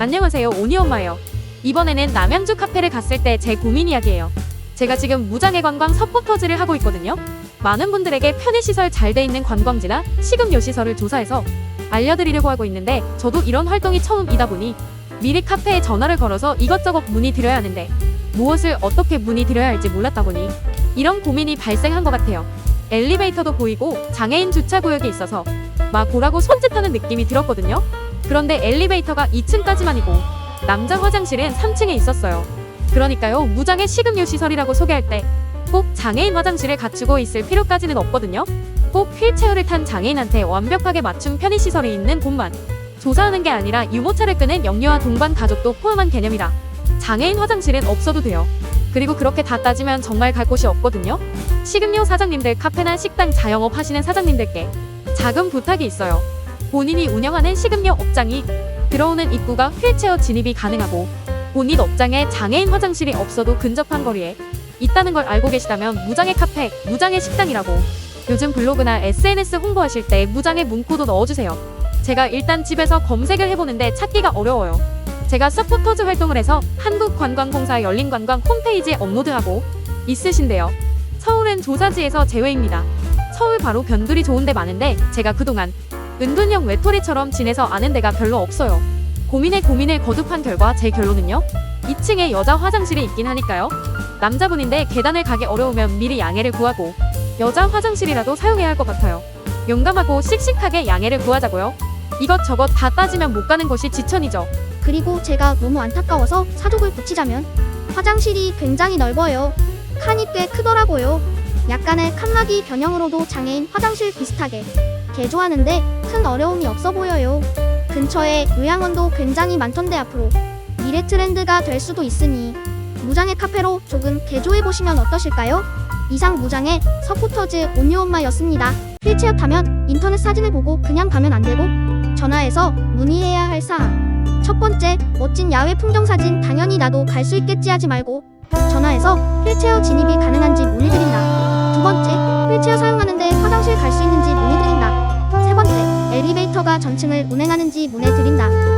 안녕하세요 오니엄마예요. 이번에는 남양주 카페를 갔을 때 제 고민 이야기예요. 제가 지금 무장애 관광 서포터즈를 하고 있거든요. 많은 분들에게 편의시설 잘 돼 있는 관광지나 식음료 시설을 조사해서 알려드리려고 하고 있는데 저도 이런 활동이 처음이다 보니 미리 카페에 전화를 걸어서 이것저것 문의드려야 하는데 무엇을 어떻게 문의드려야 할지 몰랐다 보니 이런 고민이 발생한 것 같아요. 엘리베이터도 보이고 장애인 주차 구역이 있어서 막 보라고 손짓하는 느낌이 들었거든요. 그런데 엘리베이터가 2층까지만이고 남자 화장실은 3층에 있었어요. 그러니까요, 무장애 식음료 시설이라고 소개할 때 꼭 장애인 화장실을 갖추고 있을 필요까지는 없거든요. 꼭 휠체어를 탄 장애인한테 완벽하게 맞춤 편의시설이 있는 곳만 조사하는 게 아니라 유모차를 끄는 영유아 동반 가족도 포함한 개념이라 장애인 화장실은 없어도 돼요. 그리고 그렇게 다 따지면 정말 갈 곳이 없거든요. 식음료 사장님들, 카페나 식당 자영업 하시는 사장님들께 작은 부탁이 있어요. 본인이 운영하는 식음료 업장이 들어오는 입구가 휠체어 진입이 가능하고 본인 업장에 장애인 화장실이 없어도 근접한 거리에 있다는 걸 알고 계시다면 무장애 카페, 무장애 식당이라고 요즘 블로그나 SNS 홍보하실 때 무장애 문구도 넣어주세요. 제가 일단 집에서 검색을 해보는데 찾기가 어려워요. 제가 서포터즈 활동을 해서 한국관광공사 열린관광 홈페이지에 업로드하고 있으신데요. 서울은 조사지에서 제외입니다. 서울 바로 변두리 좋은 데 많은데 제가 그동안 은둔형 외톨이처럼 지내서 아는 데가 별로 없어요. 고민에 고민을 거듭한 결과 제 결론은요. 2층에 여자 화장실이 있긴 하니까요. 남자분인데 계단을 가기 어려우면 미리 양해를 구하고 여자 화장실이라도 사용해야 할 것 같아요. 용감하고 씩씩하게 양해를 구하자고요. 이것저것 다 따지면 못 가는 곳이 지천이죠. 그리고 제가 너무 안타까워서 사족을 붙이자면 화장실이 굉장히 넓어요. 칸이 꽤 크더라고요. 약간의 칸막이 변형으로도 장애인 화장실 비슷하게 개조하는데 큰 어려움이 없어 보여요. 근처에 요양원도 굉장히 많던데 앞으로 미래 트렌드가 될 수도 있으니 무장애 카페로 조금 개조해 보시면 어떠실까요? 이상 무장애 서포터즈 온유엄마였습니다. 휠체어 타면 인터넷 사진을 보고 그냥 가면 안 되고 전화해서 문의해야 할 사항. 첫 번째, 멋진 야외 풍경 사진 당연히 나도 갈 수 있겠지 하지 말고 전화해서 휠체어 진입이 가능한지 문의드린다. 두 번째, 휠체어 사용하는데 화장실 갈 수 있는지 문의드린다. 엘리베이터가 전층을 운행하는지 문의드린다.